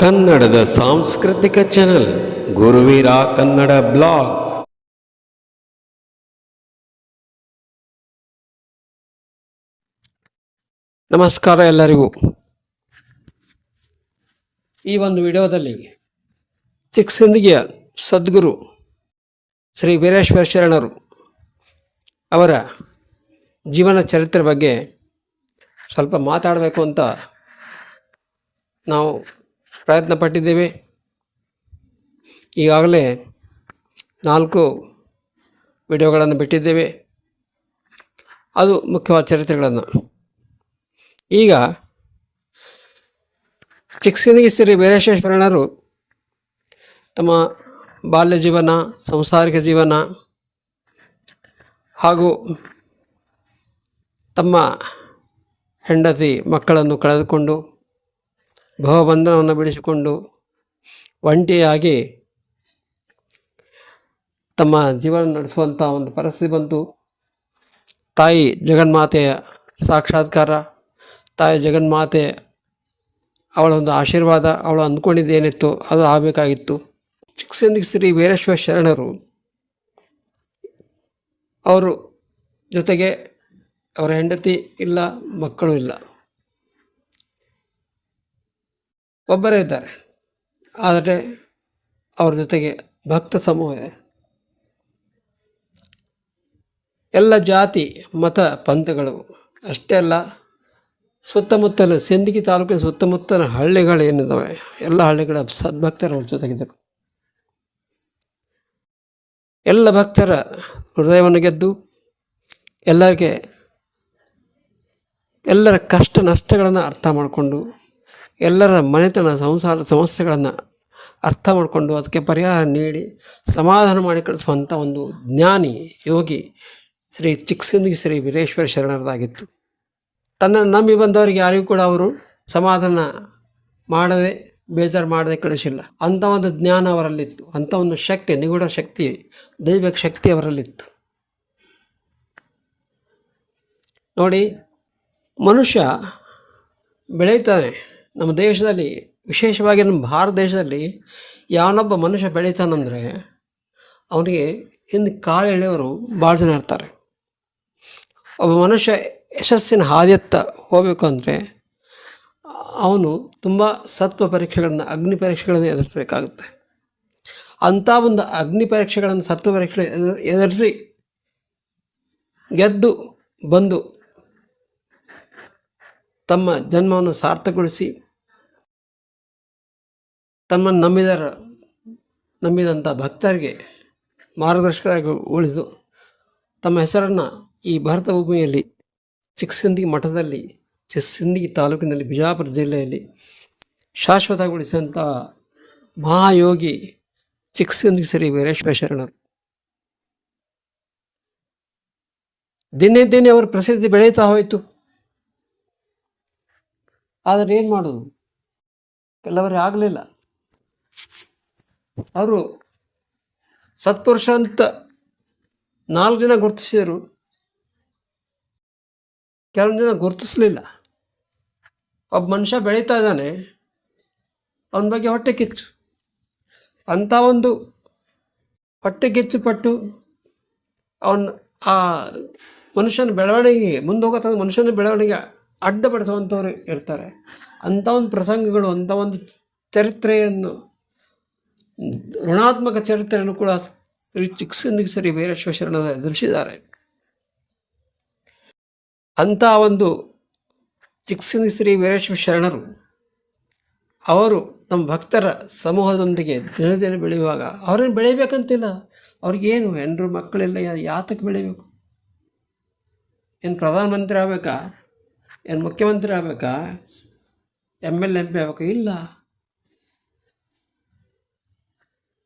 ಕನ್ನಡದ ಸಾಂಸ್ಕೃತಿಕ channel Guruveera Kannada blog ನಮಸ್ಕಾರ ಎಲ್ಲರಿಗೂ. ಈ ಒಂದು ವಿಡಿಯೋದಲ್ಲಿ ಸಿಕ್ಸಿಂದಿಗೆಯ ಸದ್ಗುರು ಶ್ರೀ ವೀರೇಶ್ವರ ಶರಣರು ಅವರ ಜೀವನ ಚರಿತ್ರೆ ಬಗ್ಗೆ ಸ್ವಲ್ಪ ಮಾತಾಡಬೇಕು ಅಂತ ನಾವು ಪ್ರಯತ್ನ ಪಟ್ಟಿದ್ದೇವೆ ಈಗಾಗಲೇ ನಾಲ್ಕು ವಿಡಿಯೋಗಳನ್ನು ಬಿಟ್ಟಿದ್ದೇವೆ. ಅದು ಮುಖ್ಯವಾದ ಚರಿತ್ರೆಗಳನ್ನು. ಈಗ ಚಿಕ್ಕಸಿಂದಗಿ ಶ್ರೀ ವೀರೇಶ್ವರಣ್ಣರು ತಮ್ಮ ಬಾಲ್ಯ ಜೀವನ, ಸಂಸಾರಿಕ ಜೀವನ ಹಾಗೂ ತಮ್ಮ ಹೆಂಡತಿ ಮಕ್ಕಳನ್ನು ಕಳೆದುಕೊಂಡು ಭವಬಂಧನವನ್ನು ಬಿಡಿಸಿಕೊಂಡು ಒಂಟಿಯಾಗಿ ತಮ್ಮ ಜೀವನ ನಡೆಸುವಂಥ ಒಂದು ಪರಿಸ್ಥಿತಿ ಬಂತು. ತಾಯಿ ಜಗನ್ಮಾತೆಯ ಸಾಕ್ಷಾತ್ಕಾರ, ತಾಯಿ ಜಗನ್ಮಾತೆ ಅವಳ ಒಂದು ಆಶೀರ್ವಾದ ಅವಳು ಅಂದ್ಕೊಂಡಿದ್ದೇನಿತ್ತು ಅದು ಆಗಬೇಕಾಗಿತ್ತು. ಚಿಕ್ಕಸಿಂದಿಗೆ ಶ್ರೀ ವೀರೇಶ್ವರ ಶರಣರು ಅವರು ಜೊತೆಗೆ ಅವರ ಹೆಂಡತಿ ಇಲ್ಲ, ಮಕ್ಕಳು ಇಲ್ಲ. ಒಬ್ಬರೇ ಇದ್ದಾರೆ. ಆದರೆ ಅವ್ರ ಜೊತೆಗೆ ಭಕ್ತ ಸಮೂಹ ಇದೆ. ಎಲ್ಲ ಜಾತಿ, ಮತ, ಪಂಥಗಳು ಅಷ್ಟೇ ಅಲ್ಲ ಸುತ್ತಮುತ್ತಲ ಸಿಂದಗಿ ತಾಲೂಕಿನ ಸುತ್ತಮುತ್ತಲ ಹಳ್ಳಿಗಳು ಏನಿದ್ದಾವೆ ಎಲ್ಲ ಹಳ್ಳಿಗಳ ಸದ್ಭಕ್ತರು ಅವ್ರ ಜೊತೆಗಿದ್ದರು ಎಲ್ಲ ಭಕ್ತರ ಹೃದಯವನ್ನು ಗೆದ್ದು, ಎಲ್ಲರಿಗೆ, ಎಲ್ಲರ ಕಷ್ಟ ನಷ್ಟಗಳನ್ನು ಅರ್ಥ ಮಾಡಿಕೊಂಡು ಎಲ್ಲರ ಮನೆತನ ಸಂಸಾರ ಸಮಸ್ಯೆಗಳನ್ನು ಅರ್ಥ ಮಾಡಿಕೊಂಡು ಅದಕ್ಕೆ ಪರಿಹಾರ ನೀಡಿ ಸಮಾಧಾನ ಮಾಡಿ ಕಳಿಸುವಂಥ ಒಂದು ಜ್ಞಾನಿ, ಯೋಗಿ ಶ್ರೀ ಚಿಕ್ಕಸಿಂದಗಿ ಶ್ರೀ ವೀರೇಶ್ವರ ಶರಣರದಾಗಿತ್ತು. ತನ್ನನ್ನು ನಂಬಿ ಬಂದವರಿಗೆ ಯಾರಿಗೂ ಕೂಡ ಅವರು ಸಮಾಧಾನ ಮಾಡದೆ, ಬೇಜಾರು ಮಾಡದೆ ಕಳಿಸಿಲ್ಲ. ಅಂಥ ಒಂದು ಜ್ಞಾನ ಅವರಲ್ಲಿತ್ತು. ಅಂಥ ಒಂದು ಶಕ್ತಿ, ನಿಗೂಢ ಶಕ್ತಿ, ದೈವಿಕ ಶಕ್ತಿ ಅವರಲ್ಲಿತ್ತು. ನೋಡಿ, ಮನುಷ್ಯ ಬೆಳೀತಾನೆ ನಮ್ಮ ದೇಶದಲ್ಲಿ, ವಿಶೇಷವಾಗಿ ನಮ್ಮ ಭಾರತ ದೇಶದಲ್ಲಿ ಯಾವನೊಬ್ಬ ಮನುಷ್ಯ ಬೆಳೀತಾನಂದರೆ ಅವನಿಗೆ ಹಿಂದೆ ಕಾಲು ಎಳೆಯವರು ಭಾಳ ಜನ ಇರ್ತಾರೆ. ಒಬ್ಬ ಮನುಷ್ಯ ಯಶಸ್ಸಿನ ಹಾದಿಯತ್ತ ಹೋಗಬೇಕು ಅಂದರೆ ಅವನು ತುಂಬ ಸತ್ವ ಪರೀಕ್ಷೆಗಳನ್ನು, ಅಗ್ನಿ ಪರೀಕ್ಷೆಗಳನ್ನು ಎದುರಿಸಬೇಕಾಗುತ್ತೆ. ಅಂಥ ಒಂದು ಅಗ್ನಿ ಪರೀಕ್ಷೆಗಳನ್ನು, ಸತ್ವ ಪರೀಕ್ಷೆ ಎದು- ಎದುರಿಸಿ ಗೆದ್ದು ಬಂದು ತಮ್ಮ ಜನ್ಮವನ್ನು ಸಾರ್ಥಕಗೊಳಿಸಿ ತಮ್ಮನ್ನು ನಂಬಿದರ ನಂಬಿದಂಥ ಭಕ್ತರಿಗೆ ಮಾರ್ಗದರ್ಶಕರಾಗಿ ಉಳಿದು, ತಮ್ಮ ಹೆಸರನ್ನು ಈ ಭಾರತ ಭೂಮಿಯಲ್ಲಿ ಚಿಕ್ಕಸಿಂದಗಿ ಮಠದಲ್ಲಿ, ಚಿಕ್ಕಸಿಂದಗಿ ತಾಲೂಕಿನಲ್ಲಿ ಬಿಜಾಪುರ ಜಿಲ್ಲೆಯಲ್ಲಿ ಶಾಶ್ವತಗೊಳಿಸಿದಂಥ ಮಹಾಯೋಗಿ ಚಿಕ್ಕಸಿಂದಗಿ ಶ್ರೀ ವೀರೇಶ್ವರ ಶರಣರು ದಿನೇ ದಿನೇ ಅವರ ಪ್ರಸಿದ್ಧಿ ಬೆಳೀತಾ ಹೋಯಿತು. ಆದರೆ ಏನು ಮಾಡೋದು? ಕೆಲವರೇ ಆಗಲಿಲ್ಲ. ಅವರು ಸತ್ಪುರುಷ ಅಂತ ನಾಲ್ಕು ಜನ ಗುರುತಿಸಿದರು. ಕೆಲವೊಂದು ಜನ ಗುರುತಿಸಲಿಲ್ಲ. ಒಬ್ಬ ಮನುಷ್ಯ ಬೆಳೀತಾ ಇದ್ದಾನೆ. ಅವನ ಬಗ್ಗೆ ಹೊಟ್ಟೆ ಕಿಚ್ಚು. ಅಂಥ ಒಂದು ಹೊಟ್ಟೆ ಕಿಚ್ಚು ಪಟ್ಟು ಅವನ ಆ ಮನುಷ್ಯನ ಬೆಳವಣಿಗೆಗೆ, ಮುಂದೆ ಹೋಗೋ ಮನುಷ್ಯನ ಬೆಳವಣಿಗೆ ಅಡ್ಡಪಡಿಸುವಂಥವ್ರು ಇರ್ತಾರೆ. ಅಂಥ ಒಂದು ಪ್ರಸಂಗಗಳು, ಅಂಥ ಒಂದು ಚರಿತ್ರೆಯನ್ನು, ಋಣಾತ್ಮಕ ಚರಿತ್ರೆಯನ್ನು ಕೂಡ ಶ್ರೀ ಚಿಕ್ಸನಿಗೆ ವೀರೇಶ್ವರ ಶರಣರು ಎದುರಿಸಿದ್ದಾರೆ. ಅಂಥ ಒಂದು ಶ್ರೀ ವೀರೇಶ್ವರ ಶರಣರು ಅವರು ನಮ್ಮ ಭಕ್ತರ ಸಮೂಹದೊಂದಿಗೆ ದಿನ ದಿನ ಬೆಳೆಯುವಾಗ ಅವ್ರೇನು ಬೆಳಿಬೇಕಂತಿಲ್ಲ ಅವ್ರಿಗೇನು, ಹೆಂಡ್ರು ಮಕ್ಕಳೆಲ್ಲ, ಯಾತಕ್ಕೆ ಬೆಳಿಬೇಕು ಏನು ಪ್ರಧಾನಮಂತ್ರಿ ಆಗಬೇಕಾ? ಏನು ಮುಖ್ಯಮಂತ್ರಿ ಆಗಬೇಕಾ? ಎಂ ಎಲ್ ಎಂ ಪಿ ಆಗ್ಬೇಕಾ? ಇಲ್ಲ.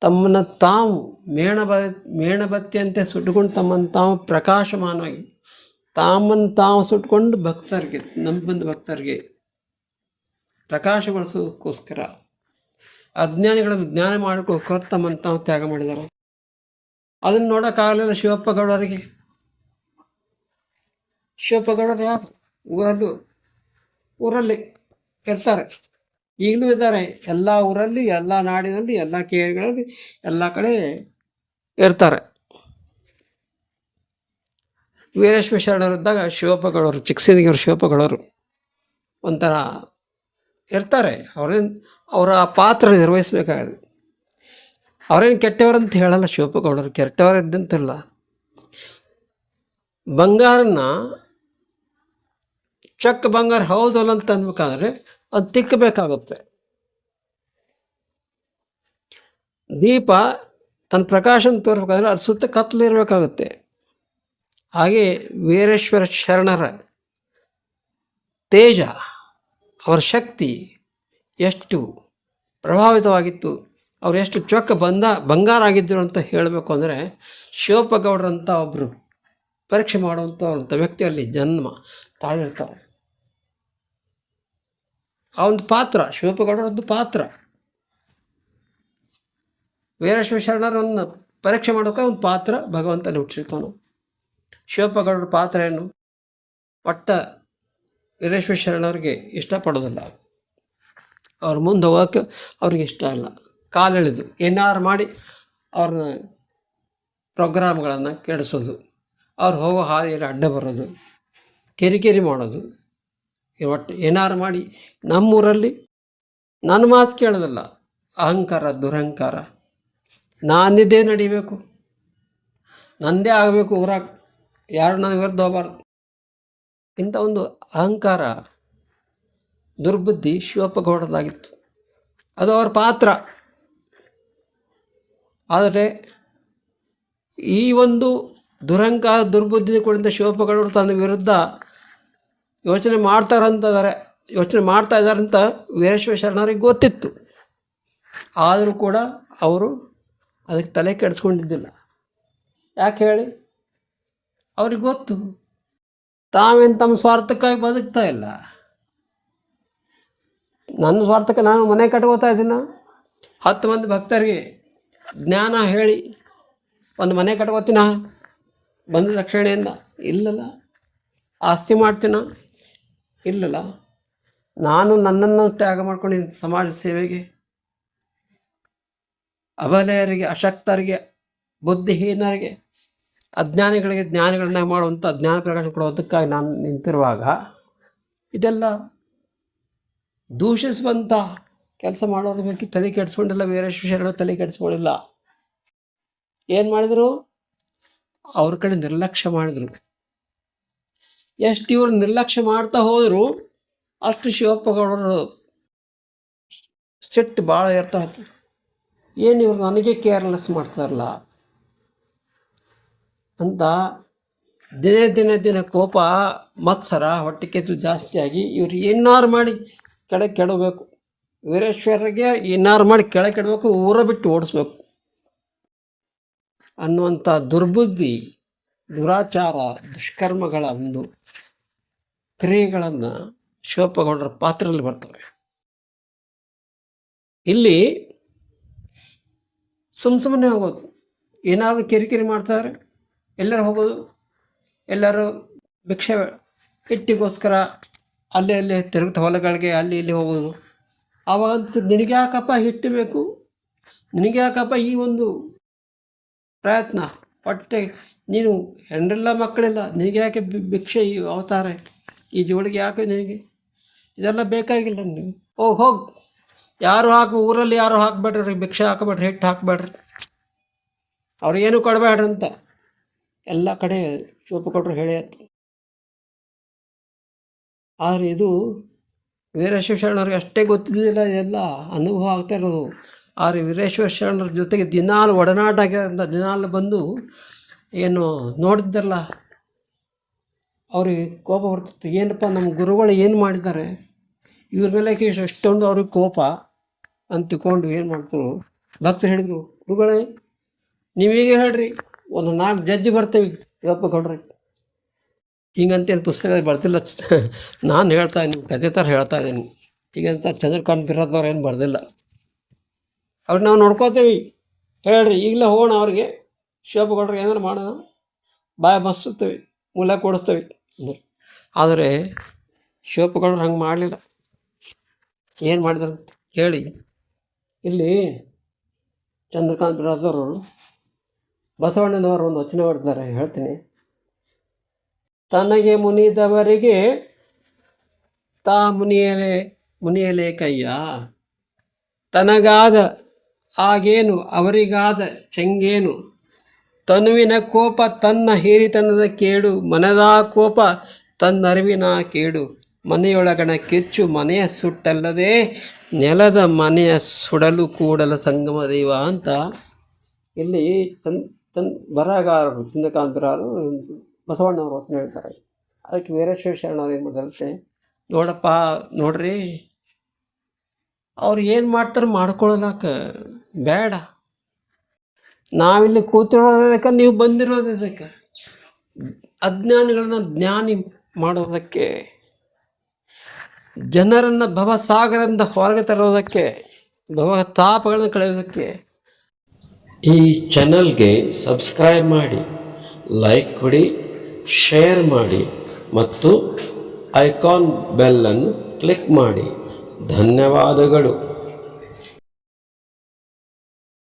ತಮ್ಮನ್ನು ತಾವು ಮೇಣಬ ಮೇಣಬತ್ತಿಯಂತೆ ಸುಟ್ಟುಕೊಂಡು ತಮ್ಮನ್ನು ತಾವು ಪ್ರಕಾಶಮಾನವಾಗಿ ತಾಮನ್ನು ತಾವು ಸುಟ್ಕೊಂಡು ಭಕ್ತರಿಗೆ ನಂಬಂದ ಭಕ್ತರಿಗೆ ಪ್ರಕಾಶಗೊಳಿಸೋದಕ್ಕೋಸ್ಕರ ಅಜ್ಞಾನಿಗಳನ್ನು ಜ್ಞಾನ ಮಾಡಿಕೋಸ್ಕರ ತಮ್ಮನ್ನು ತಾವು ತ್ಯಾಗ ಮಾಡಿದ್ದಾರೆ. ಅದನ್ನು ನೋಡೋಕ್ಕಾಗಲಿಲ್ಲ ಶಿವಪ್ಪ ಗೌಡರಿಗೆ. ಶಿವಪ್ಪ ಯಾರು? ಊರಲ್ಲೂ ಊರಲ್ಲಿ ಇರ್ತಾರೆ ಈಗಲೂ ಇದ್ದಾರೆ. ಎಲ್ಲ ಊರಲ್ಲಿ, ಎಲ್ಲ ನಾಡಿನಲ್ಲಿ, ಎಲ್ಲ ಕೇರಿಗಳಲ್ಲಿ, ಎಲ್ಲ ಕಡೆ ಇರ್ತಾರೆ. ವೀರೇಶ್ವರ ಶರಣರಿದ್ದಾಗ ಶಿವಪ್ಪಗಳವರು ಚಿಕ್ಕಸಿಂದಿಗೆಯವರು ಶಿವಪ್ಪಗಳವರು ಒಂಥರ ಇರ್ತಾರೆ. ಅವ್ರೇನು, ಅವರ ಪಾತ್ರ ನಿರ್ವಹಿಸಬೇಕಾಗಿದೆ. ಅವರೇನು ಕೆಟ್ಟವರಂತ ಹೇಳಲ್ಲ ಶಿವಪ್ಪಗೌಡರು. ಕೆಟ್ಟವರಿದ್ದಂತಿಲ್ಲ. ಬಂಗಾರನ ಚಕ್ ಬಂಗಾರ ಹೌದಲ್ಲ ಅಂತ ಅನ್ಬೇಕಾದ್ರೆ ಅದು ತಿಕ್ಕಬೇಕಾಗುತ್ತೆ. ದೀಪ ತನ್ನ ಪ್ರಕಾಶನ ತೋರ್ಬೇಕಾದ್ರೆ ಅದು ಸುತ್ತ ಕತ್ತಲಿರಬೇಕಾಗುತ್ತೆ ಹಾಗೆ ವೀರೇಶ್ವರ ಶರಣರ ತೇಜ, ಅವರ ಶಕ್ತಿ ಎಷ್ಟು ಪ್ರಭಾವಿತವಾಗಿತ್ತು, ಅವರು ಎಷ್ಟು ಚೊಕ್ಕ ಬಂದ ಬಂಗಾರ ಆಗಿದ್ದರು ಅಂತ ಹೇಳಬೇಕು ಅಂದರೆ ಶಿವಪ್ಪಗೌಡರಂಥ ಒಬ್ಬರು ಪರೀಕ್ಷೆ ಮಾಡುವಂಥ ವ್ಯಕ್ತಿಯಲ್ಲಿ ಜನ್ಮ ತಾಳಿರ್ತಾರೆ. ಆ ಒಂದು ಪಾತ್ರ ಶಿವಪ್ಪಗೌಡರೊಂದು ಪಾತ್ರ. ವೀರಶಿವ ಶರಣರನ್ನು ಪರೀಕ್ಷೆ ಮಾಡೋಕೆ ಒಂದು ಪಾತ್ರ ಭಗವಂತನ ಹುಟ್ಟಿರ್ತಾನು ಶಿವಪ್ಪಗೌಡರ ಪಾತ್ರ ಏನು ಒಟ್ಟ ವೀರೇಶ್ವರ ಶರಣವ್ರಿಗೆ ಇಷ್ಟಪಡೋದಿಲ್ಲ ಅವ್ರ ಮುಂದೆ ಹೋಗೋಕೆ ಅವ್ರಿಗೆ ಇಷ್ಟ ಇಲ್ಲ. ಕಾಲೆಳೆದು ಏನಾರು ಮಾಡಿ ಅವ್ರನ್ನ ಪ್ರೋಗ್ರಾಮ್ಗಳನ್ನು ಕೆಡಿಸೋದು. ಅವ್ರು ಹೋಗೋ ಹಾದಿಯಲ್ಲಿ ಅಡ್ಡ ಬರೋದು, ಕಿರಿಕಿರಿ ಮಾಡೋದು. ಒಟ್ಟು ಏನಾರು ಮಾಡಿ ನಮ್ಮೂರಲ್ಲಿ ನನ್ನ ಮಾತು ಕೇಳೋದಲ್ಲ, ಅಹಂಕಾರ, ದುರಹಂಕಾರ. ನಾನಿದ್ದೇ ನಡಿಬೇಕು, ನಂದೇ ಆಗಬೇಕು, ಊರಾಗ ಯಾರು ನನ್ನ ವಿರುದ್ಧ ಹೋಗಬಾರ್ದು. ಇಂಥ ಒಂದು ಅಹಂಕಾರ ದುರ್ಬುದ್ಧಿ ಶಿವಪ್ಪಗೌಡದಾಗಿತ್ತು ಅದು ಅವರ ಪಾತ್ರ. ಆದರೆ ಈ ಒಂದು ದುರಹಂಕಾರ, ದುರ್ಬುದ್ಧಿ ಕೂಡ ಶಿವಪ್ಪಗೌಡರು ತನ್ನ ವಿರುದ್ಧ ಯೋಚನೆ ಮಾಡ್ತಾರಂತಾರೆ ಯೋಚನೆ ಮಾಡ್ತಾ ಇದ್ದಾರೆ ಅಂತ ವೀರೇಶ್ವರ ಶರಣರಿಗೆ ಗೊತ್ತಿತ್ತು. ಆದರೂ ಕೂಡ ಅವರು ಅದಕ್ಕೆ ತಲೆ ಕೆಡಿಸ್ಕೊಂಡಿದ್ದಿಲ್ಲ. ಯಾಕೆ ಹೇಳಿ? ಅವ್ರಿಗೆ ಗೊತ್ತು. ತಾವೇನು ತಮ್ಮ ಸ್ವಾರ್ಥಕ್ಕಾಗಿ ಬದುಕ್ತಾ ಇಲ್ಲ? ನನ್ನ ಸ್ವಾರ್ಥಕ್ಕೆ ನಾನು ಮನೆ ಕಟ್ಕೋತಾ ಇದ್ದೀನ? ಹತ್ತು ಮಂದಿ ಭಕ್ತರಿಗೆ ಜ್ಞಾನ ಹೇಳಿ ಒಂದು ಮನೆ ಕಟ್ಕೋತೀನ? ಬಂದ ರಕ್ಷಣೆಯಿಂದ ಇಲ್ಲಲ್ಲ? ಆಸ್ತಿ ಮಾಡ್ತೀನ? ಇಲ್ಲಲ್ಲ? ನಾನು ನನ್ನನ್ನು ತ್ಯಾಗ ಮಾಡ್ಕೊಂಡು ಸಮಾಜ ಸೇವೆಗೆ ಅಬಲೆಯರಿಗೆ ಅಶಕ್ತರಿಗೆ, ಬುದ್ಧಿಹೀನರಿಗೆ, ಅಜ್ಞಾನಿಗಳಿಗೆ ಜ್ಞಾನಿಗಳನ್ನ ಮಾಡುವಂಥ ಜ್ಞಾನ ಪ್ರಕಾಶ ಕೊಡೋದಕ್ಕಾಗಿ ನಾನು ನಿಂತಿರುವಾಗ ಇದೆಲ್ಲ ದೂಷಿಸುವಂಥ ಕೆಲಸ ಮಾಡೋದ್ರ ಬಗ್ಗೆ ತಲೆ ಕೆಡಿಸ್ಕೊಂಡಿಲ್ಲ, ಬೇರೆ ವಿಷಯಗಳು ತಲೆ ಕೆಡಿಸ್ಕೊಂಡಿಲ್ಲ. ಏನು ಮಾಡಿದರು? ಅವ್ರ ಕಡೆ ನಿರ್ಲಕ್ಷ್ಯ ಮಾಡಿದರು. ಎಷ್ಟು ಇವರು ನಿರ್ಲಕ್ಷ್ಯ ಮಾಡ್ತಾ ಹೋದರು, ಅಷ್ಟು ಶಿವಪ್ಪಗೌಡರು ಸಿಟ್ಟು ಭಾಳ ಇರ್ತಾ ಏನು ಇವರು ನನಗೆ ಕೇರ್ಲೆಸ್ ಮಾಡ್ತಾರಲ್ಲ ಅಂತ ದಿನೇ ದಿನೇ ದಿನ ಕೋಪ, ಮತ್ಸರ, ಹೊಟ್ಟೆ ಕೆತ್ತು ಜಾಸ್ತಿಯಾಗಿ ಇವರು ಏನಾರು ಮಾಡಿ ಕೆಳಗೆ ಕೆಡಬೇಕು. ವೀರೇಶ್ವರರಿಗೆ ಏನಾರು ಮಾಡಿ ಕೆಳಗೆ ಕೆಡಬೇಕು, ಊರ ಬಿಟ್ಟು ಓಡಿಸ್ಬೇಕು. ಅನ್ನುವಂಥ ದುರ್ಬುದ್ಧಿ, ದುರಾಚಾರ, ದುಷ್ಕರ್ಮಗಳ ಒಂದು ಕ್ರಿಯೆಗಳನ್ನು ಶಿವಪ್ಪಗೌಡರ ಪಾತ್ರದಲ್ಲಿ ಬರ್ತವೆ ಇಲ್ಲಿ ಸುಮ್ಮ ಸುಮ್ಮನೆ ಹೋಗೋದು. ಏನಾದರೂ ಕಿರಿಕಿರಿ ಮಾಡ್ತಾರೆ, ಎಲ್ಲರೂ ಹೋಗೋದು. ಎಲ್ಲರೂ ಭಿಕ್ಷೆ ಹಿಟ್ಟಿಗೋಸ್ಕರ ಅಲ್ಲಿ ಅಲ್ಲಿ ತಿರುಗುತ್ತ ಹೊಲಗಳಿಗೆ ಅಲ್ಲಿ ಇಲ್ಲಿ ಹೋಗೋದು. ಆವಾಗಂತೂ ನಿನಗೆ ಯಾಕಪ್ಪ ಹಿಟ್ಟು ಬೇಕು? ನಿನಗೆ ಯಾಕಪ್ಪ ಈ ಒಂದು ಪ್ರಯತ್ನ? ಹೊಟ್ಟೆ, ನೀನು ಹೆಂಡ್ರಿಲ್ಲ ಮಕ್ಕಳಿಲ್ಲ, ನಿನಗೆ ಯಾಕೆ ಭಿಕ್ಷೆ ಈ ಅವತಾರ? ಈ ಜೋಳಿಗೆ ಯಾಕೆ ನಿನಗೆ? ಇದೆಲ್ಲ ಬೇಕಾಗಿಲ್ಲ ನೀವು ಓ, ಹೋಗಿ. ಯಾರು ಹಾಕಿ, ಊರಲ್ಲಿ ಯಾರು ಹಾಕಬೇಡ್ರಿ? ಭಿಕ್ಷೆ ಹಾಕಬೇಡ್ರಿ, ಹಿಟ್ಟು ಹಾಕಬೇಡ್ರಿ. ಅವ್ರಿಗೇನು ಕೊಡಬೇಡ್ರಿ ಅಂತ. ಎಲ್ಲ ಕಡೆ ಶಿವಪ್ಪಗೌಡರು ಹೇಳ್ಯಾತು ಆದರೆ ಇದು ವೀರೇಶ್ವರ ಅಷ್ಟೇ ಗೊತ್ತಿದ್ದಿಲ್ಲ ಇದೆಲ್ಲ ಅನುಭವ ಆಗ್ತಾ ಇರೋದು. ಆದರೆ ವೀರೇಶ್ವರ ಶರಣರ ಜೊತೆಗೆ ದಿನಾಲು ಒಡನಾಟ ಆಗಿರೋದ್ರಿಂದ ದಿನಾಲು ಬಂದು ಏನು ನೋಡಿದ್ದಲ್ಲ ಅವ್ರಿಗೆ ಕೋಪ ಬರ್ತಿತ್ತು ಏನಪ್ಪ, ನಮ್ಮ ಗುರುಗಳು ಏನು ಮಾಡಿದ್ದಾರೆ? ಇವ್ರ ಮೇಲೆ ಎಷ್ಟೊಂದು ಅವ್ರಿಗೆ ಕೋಪ ಅಂತ ತಿಳ್ಕೊಂಡು ಏನು ಮಾಡ್ತಾರೆ? ಭಕ್ತರು ಹೇಳಿದರು, ಗುರುಗಳೇ ನೀವೀಗ ಹೇಳ್ರಿ, ಒಂದು ನಾಲ್ಕು ಜಡ್ಜಿ ಬರ್ತೇವೆ. ಇವಪ್ಪ ಕೊಡ್ರಿ ಹಿಂಗಂತೇನು ಪುಸ್ತಕ ಬರ್ತಿಲ್ಲ ನಾನು ಹೇಳ್ತಾ ಇದ್ದೀನಿ, ಕತೆ ಥರ ಹೇಳ್ತಾ ಇದ್ದೀನಿ. ಹೀಗಂತ ಚಂದ್ರಕಾಂತ್ ಬಿರೋದವ್ರು ಏನು ಬರ್ದಿಲ್ಲ. ಅವ್ರು ನಾವು ನೋಡ್ಕೋತೇವೆ. ಹೇಳ್ರಿ, ಈಗಲೇ ಹೋಗೋಣ ಅವ್ರಿಗೆ. ಶಿವಪ್ಪಗೌಡ್ರಿಗೆ ಏನಾರು ಮಾಡೋಣ? ಬಾಯ ಬಸ್ಸುತ್ತೇವೆ ಮೂಲ ಕೊಡಿಸ್ತೇವೆ. ಆದರೆ ಶಿವಪ್ಪಗಳು ಹಂಗೆ ಮಾಡಲಿಲ್ಲ. ಏನು ಮಾಡಿದ್ರು ಕೇಳಿ ಇಲ್ಲಿ ಚಂದ್ರಕಾಂತ್ ಬಿರಾದವರು ಬಸವಣ್ಣನವರು ಒಂದು ವಚನ ಮಾಡಿದ್ದಾರೆ ಹೇಳ್ತೀನಿ. ತನಗೆ ಮುನಿದವರಿಗೆ ತಾ ಮುನಿಯಲೆ ಮುನಿಯಲೆ ಕಯ್ಯ. ತನಗಾದ ಆಗೇನು ಅವರಿಗಾದ ಚೆಂಗೇನು. ತನುವಿನ ಕೋಪ ತನ್ನ ಹೇರಿತನದ ಕೇಡು, ಮನದ ಕೋಪ ತನ್ನರಿವಿನ ಕೇಡು. ಮನೆಯೊಳಗಣ ಕಿಚ್ಚು ಮನೆಯ ಸುಟ್ಟಲ್ಲದೆ ನೆಲದ ಮನೆಯ ಸುಡಲು ಕೂಡಲ ಸಂಗಮ ದೈವ ಅಂತ ಇಲ್ಲಿ ತನ್ ತನ್ ಬರಹಗಾರರು ಚಂದ್ರಕಾಂತ್ ಬರಹರು ಬಸವಣ್ಣವರು ಅಂತ ಹೇಳ್ತಾರೆ. ಅದಕ್ಕೆ ವೀರೇಶ್ವರ ಶರಣವ್ರು ಏನು ಮಾಡ್ತಾರಂತೆ ನೋಡಪ್ಪ, ನೋಡ್ರಿ, ಅವ್ರು ಏನು ಮಾಡ್ತಾರೆ ಮಾಡ್ಕೊಳ್ಳೋದಾಕ ಬೇಡ. ನಾವಿಲ್ಲಿ ಕೂತಿರೋದಕ್ಕೆ ನೀವು ಬಂದಿರೋದಕ್ಕೆ ಅಜ್ಞಾನಿಗಳನ್ನ ಜ್ಞಾನಿ ಮಾಡೋದಕ್ಕೆ, ಜನರನ್ನು ಭವಸಾಗರದಿಂದ ಹೊರಗೆ ತರೋದಕ್ಕೆ ಭವ ತಾಪಗಳನ್ನ ಕಳೆಯೋದಕ್ಕೆ ಈ ಚಾನಲ್ಗೆ ಸಬ್ಸ್ಕ್ರೈಬ್ ಮಾಡಿ, ಲೈಕ್ ಕೊಡಿ, ಶೇರ್ ಮಾಡಿ ಮತ್ತು ಐಕಾನ್ ಬೆಲ್ಲನ್ನು ಕ್ಲಿಕ್ ಮಾಡಿ. ಧನ್ಯವಾದಗಳು.